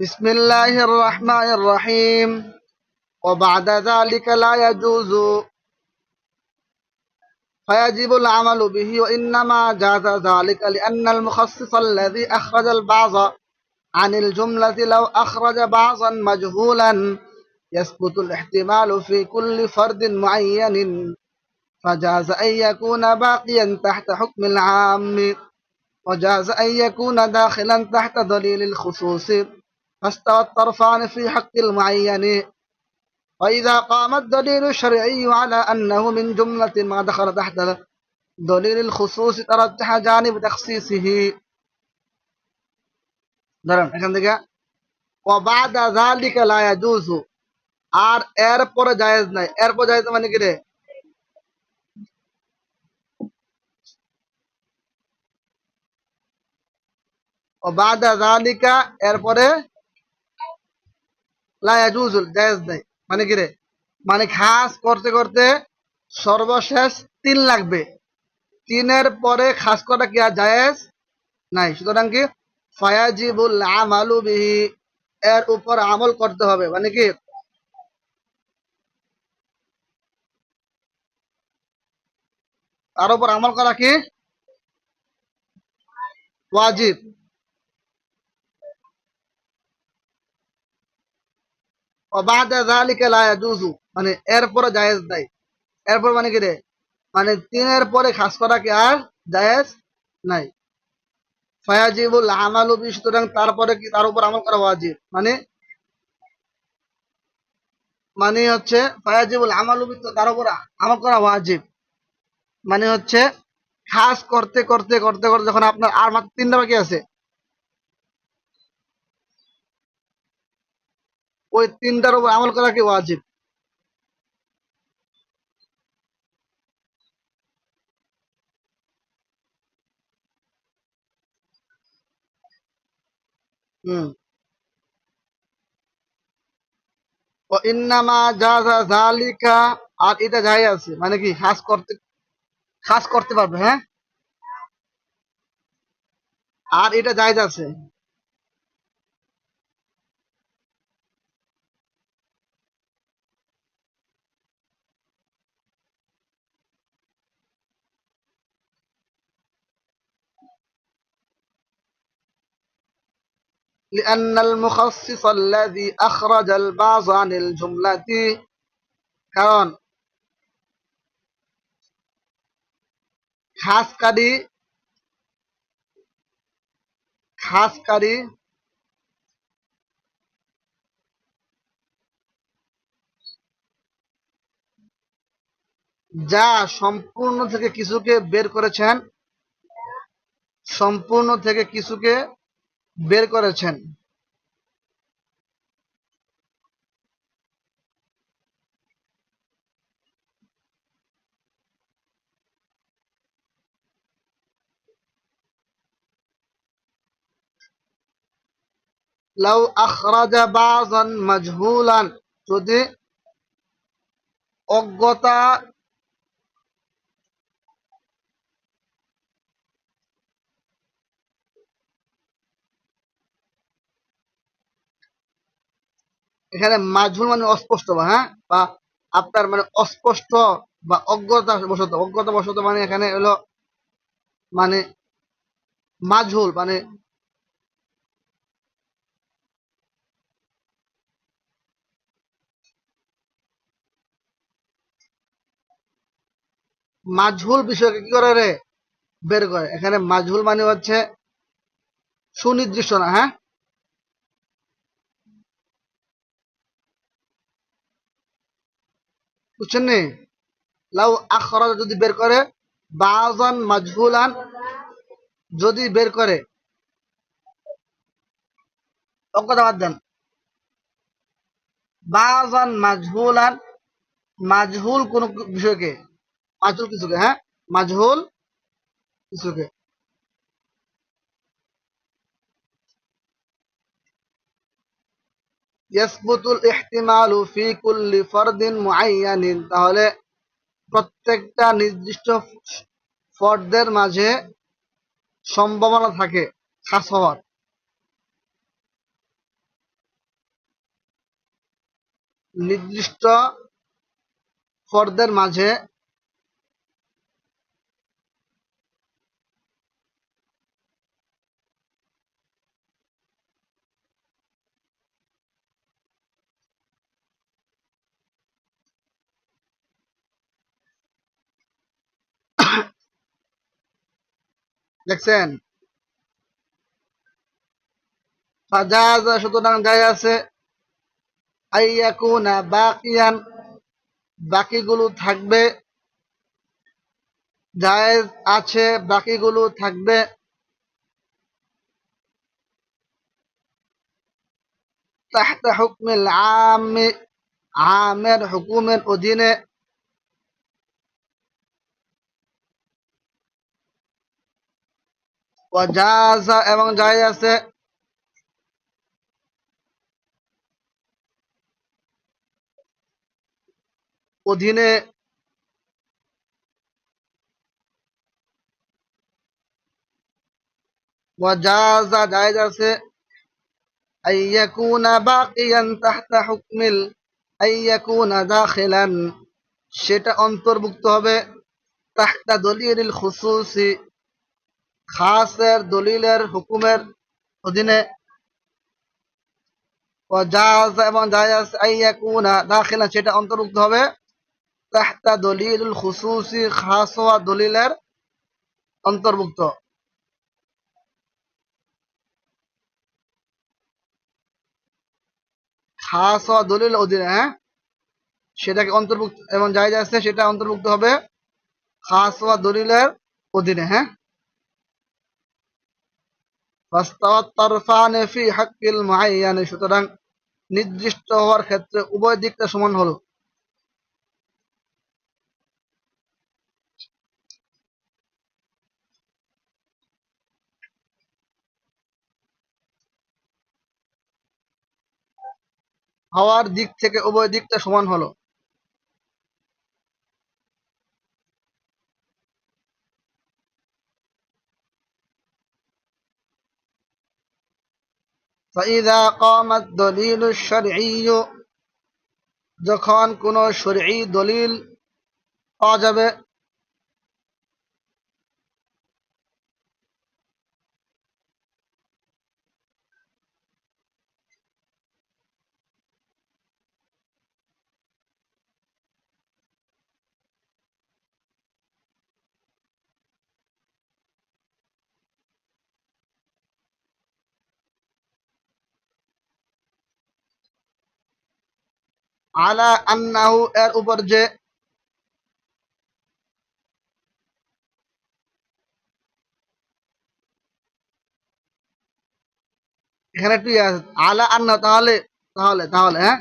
بسم الله الرحمن الرحيم. وبعد ذلك لا يجوز. فيجب العمل به وإنما جاز ذلك لأن المخصص الذي أخرج البعض عن الجملة لو أخرج بعضا مجهولا يثبت الاحتمال في كل فرد معين. فجاز أن يكون باقيا تحت حكم العام وجاز أن يكون داخلا تحت دليل الخصوص. فاستوى الطرفان في حق المعين وإذا قام الدليل الشرعي على أنه من جملة ما دخل تحت دليل الخصوص ترجح جانب تخصيصه ধরেন এখান থেকে وبعد ذلك لا يجوز আর এর পরে জায়েজ নাই এর পরে জায়েজ মানে কি রে وبعد ذلك এরপরে লা মানে কি রে? মানে খাস করতে করতে সর্বশেষ তিন লাগবে। তিনের পরে খাস করা কি আর জায়েজ নাই? সুতরাং কি? ফায়াজিবুল আমালু বিহি, এর উপর আমল করতে হবে। মানে কি? তার উপর আমল করা কি? ওয়াজিব। মানে এরপরে জায়েজ নাই। এরপর মানে কি রে? মানে তিনের পরে খাস করা কি আর জায়েজ নাই। ফায়াজিবুল আমালু বি সুতরাং তারপরে কি তার উপর আমল করা ওয়াজিব। মানে মানে হচ্ছে ফায়াজিবুল আমালু বি তার উপর আমল করা ওয়াজিব। মানে হচ্ছে খাস করতে করতে করতে করতে যখন আপনার আর মাত্র তিনটা বাকি আছে ওই তিনটার উপর আমল করা কি ওয়াজিব? হুম। ও ইন্নামা জাযা যালিকা, আর এটা যাই আছে মানে কি, খাস করতে খাস করতে পারবে হ্যাঁ? আর এটা জায়েজ আছে। لأن المخصص الذي أخرج البعض عن الجملة কারণ খাসকারী খাসকারী যা সম্পূর্ণ থেকে কিছুকে বের করেছেন সম্পূর্ণ থেকে কিছুকে বের করেছেন। লাউ আখরাজা বাযান মাজহুলান যদি অজ্ঞতা এখানে মাজহুল মানে অস্পষ্ট বা হ্যাঁ? বা আপনার মানে অস্পষ্ট বা অজ্ঞতা বশত অজ্ঞতা বশত মানে এখানে হলো মানে মাঝুল মানে মাজহুল বিষয়কে কি করে রে? বের করে। এখানে মাঝুল মানে হচ্ছে সুনির্দিষ্ট না হ্যাঁ? বুঝছেন নি? লাউ আখরাজ যদি বের করে, বাজান মাজহুলান যদি বের করে কথা বাদ দেন। বাজান মাজহুলান মাজহুল কোন বিষয়কে? মাজহুল কিছুকে হ্যাঁ? মাজহুল কিছুকে। ইয়াসবুতুল ইহতিমালু ফি কুল্লি ফরদিন মুআইয়ানিন। তাহলে প্রত্যেকটা নির্দিষ্ট ফর্দের মাঝে সম্ভাবনা থাকে, খাস হওয়ার। নির্দিষ্ট ফর্দের মাঝে দেখছেন? ফাজাজ সুতরাং যাই আছে, আইয়াকুনা বাকিয়ান, বাকিগুলো থাকবে, জায়েজ আছে, বাকিগুলো থাকবে। তাহত হুকমিল আমি, আমের হুকুমের অধীনে ওয়াজাজা এবং জায়েজ আছে। অধীনে ওয়াজাজা জায়েজ আছে। আইয়াকুনা বাকিয়ান তাহতা হুকমিল, আইয়াকুনা দাখিলান। সেটা অন্তর্ভুক্ত হবে তাহতা দলিলিল খুসুসি। খাসের দলিলের হুকুমের অধীনে এবং জায়েজ আইয়াকুনা দাখিলান সেটা অন্তর্ভুক্ত হবে তাহতা দলিলুল খুসুসি দলিলের অন্তর্ভুক্ত। খাস দলিল অধীনে হ্যাঁ? সেটাকে অন্তর্ভুক্ত এবং জায়গা আছে, সেটা অন্তর্ভুক্ত হবে খাস দলিলের অধীনে হ্যাঁ? সুতরাং নির্দিষ্ট হওয়ার ক্ষেত্রে উভয় দিকটা সমান হলো। হওয়ার দিক থেকে উভয় দিকটা সমান হলো। فإذا قام الدليل الشرعي যখন কোন শরঈ দলিল পাওয়া যাবে আলা আন্নাহু, এর উপর যে এখানে একটু ইয়ে আলা আন্না তাহলে তাহলে তাহলে হ্যাঁ?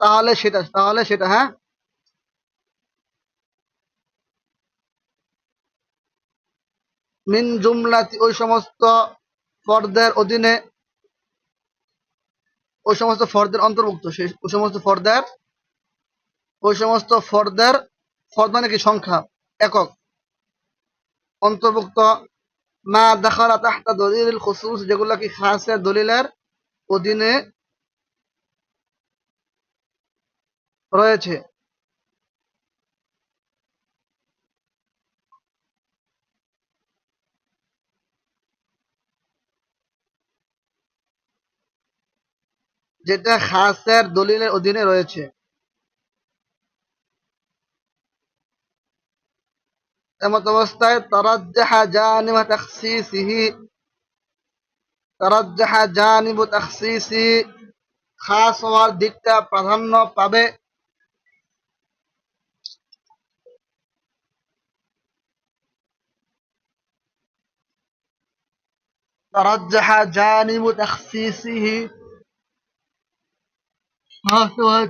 তাহলে সেটা তাহলে সেটা হ্যাঁ? মিন জুমলাতি, ওই সমস্ত ফর্দের অধীনে ওই সমস্ত ফর্দের অন্তর্ভুক্ত, সেই ওই সমস্ত ফর্দের, ওই সমস্ত ফর্দের, ফর্দ মানে কি? সংখ্যা, একক। অন্তর্ভুক্ত, মা দেখালা তাহতা দলিল খুসুস, যেগুলো কি খাসের দলিলের অধীনে রয়েছে। যেটা খাসের দলিলের অধীনে রয়েছে। এমত অবস্থায় তারাজ্জাহা জানিবা তাখসিসিহি, তারাজ্জাহা জানিবু তাখসিসি, খাস হওয়ার দিকটা প্রাধান্য পাবে।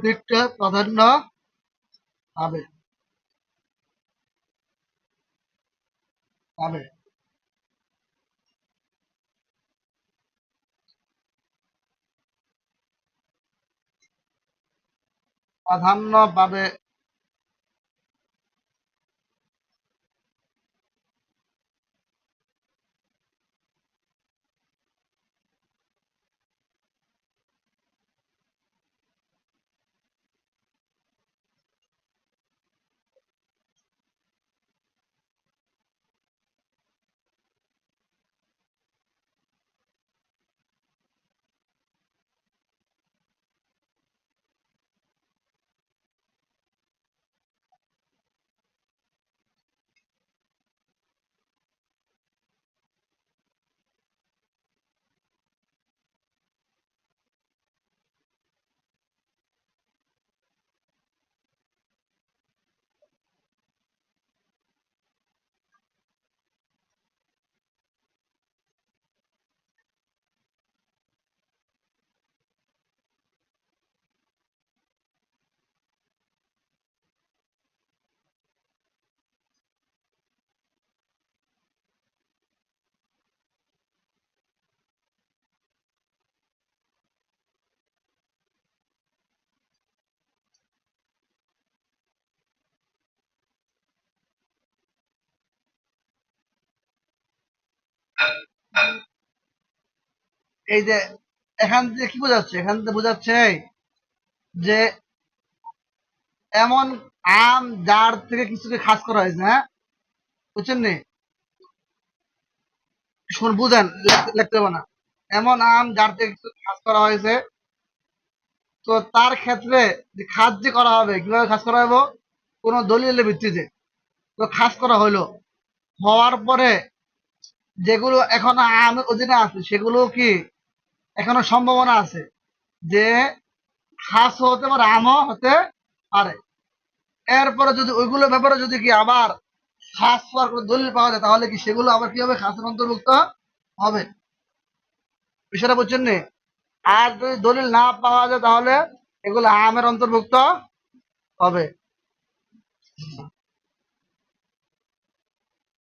দিকটা প্রাধান্য পাবে পাবে প্রাধান্য পাবে এই যে, এখান থেকে কি বোঝাচ্ছে? এখান থেকে বোঝাচ্ছে যে, এমন আম যার থেকে কিছুকে খাস করা হয়েছে হ্যাঁ? বুঝছেন নি? শুন বুঝেন লিখতে- হবে না। এমন আম যার থেকে কিছু খাস করা হয়েছে, তো তার ক্ষেত্রে খাস যে করা হবে, কীভাবে খাস করা হবে কোনো দলিলের ভিত্তিতে। তো খাস করা হলো হওয়ার পরে যেগুলো এখনও আমের অধীনে আছে, সেগুলো কি এখনও সম্ভাবনা আছে? যে খাস হতে পারে আমও হতে পারে। এরপরে যদি ওইগুলো ব্যাপারে যদি কি আবার খাস হওয়ার কোনো দলিল পাওয়া যায়, তাহলে কি সেগুলো আবার কি হবে খাসের অন্তর্ভুক্ত হবে? বিষয়টা বুঝছেন নি? আর যদি দলিল না পাওয়া যায়, তাহলে এগুলো আমের অন্তর্ভুক্ত হবে।